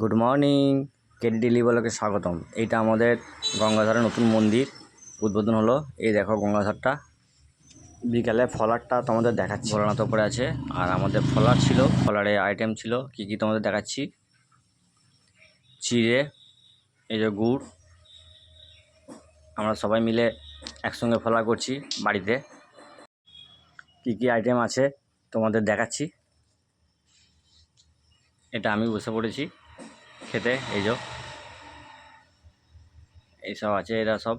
Good morning KD daily বলকে স্বাগতম। এইটা আমাদের গঙ্গাধারের নতুন মন্দির। উদ্বোধন হলো, এই দেখো গঙ্গাধারটা। বিকালে ফলারটা তোমাদের দেখাচ্ছি। ভোলানাথ ওপরে আছে, আর আমাদের ফলার ছিল, ফলারে আইটেম ছিল, কি কি তোমাদের দেখাচ্ছি? চিড়ে, এই যে গুড়। আমরা সবাই মিলে একসঙ্গে ফলার করছি বাড়িতে। কি কি আইটেম আছে তোমাদের দেখাচ্ছি? এটা আমি বসে পড়েছি। খেতে, এই যে। এইসব আছে, এরা সব।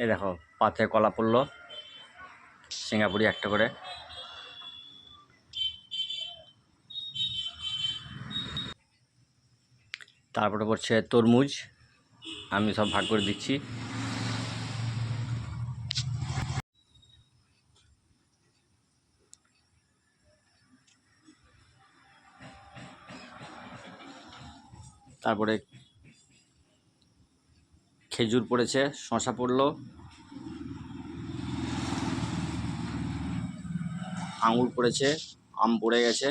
এই দেখো পাতে কলা পড়ল, সিঙ্গাপুরি একটা করে। তারপরে পড়ছে তরমুজ। আমি সব ভাগ করে দিচ্ছি। তারপরে খেজুর পড়েছে শশা পড়ল। আঙুর পড়েছে, আম পড়ে গেছে।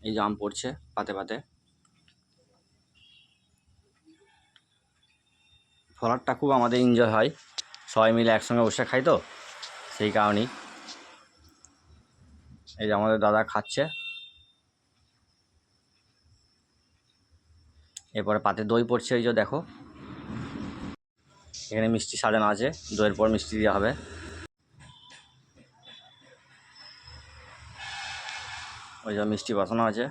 এই যে আম পড়ছে পাতে পাতে। ফলারটা খুব আমাদের এনজয় হয়। সবাই মিলে একসঙ্গে বসে খাই তো, সেই কারণেই। এই যে আমাদের দাদা খাচ্ছে। এরপরে পাতে দই পড়ছে, এই যে দেখো। এখানে মিষ্টি সাজানো আছে, দইয়ের পর মিষ্টি দেওয়া হবে। ওই যে মিষ্টি বসানো আছে।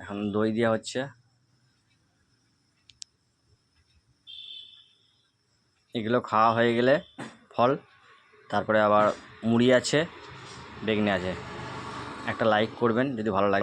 এখন দই দেওয়া হচ্ছে। এগুলো খাওয়া হয়ে গেলে ফল। তারপরে আবার মুড়ি আছে, বেগনি আছে। একটা লাইক করবেন, যদি ভালো লাগে।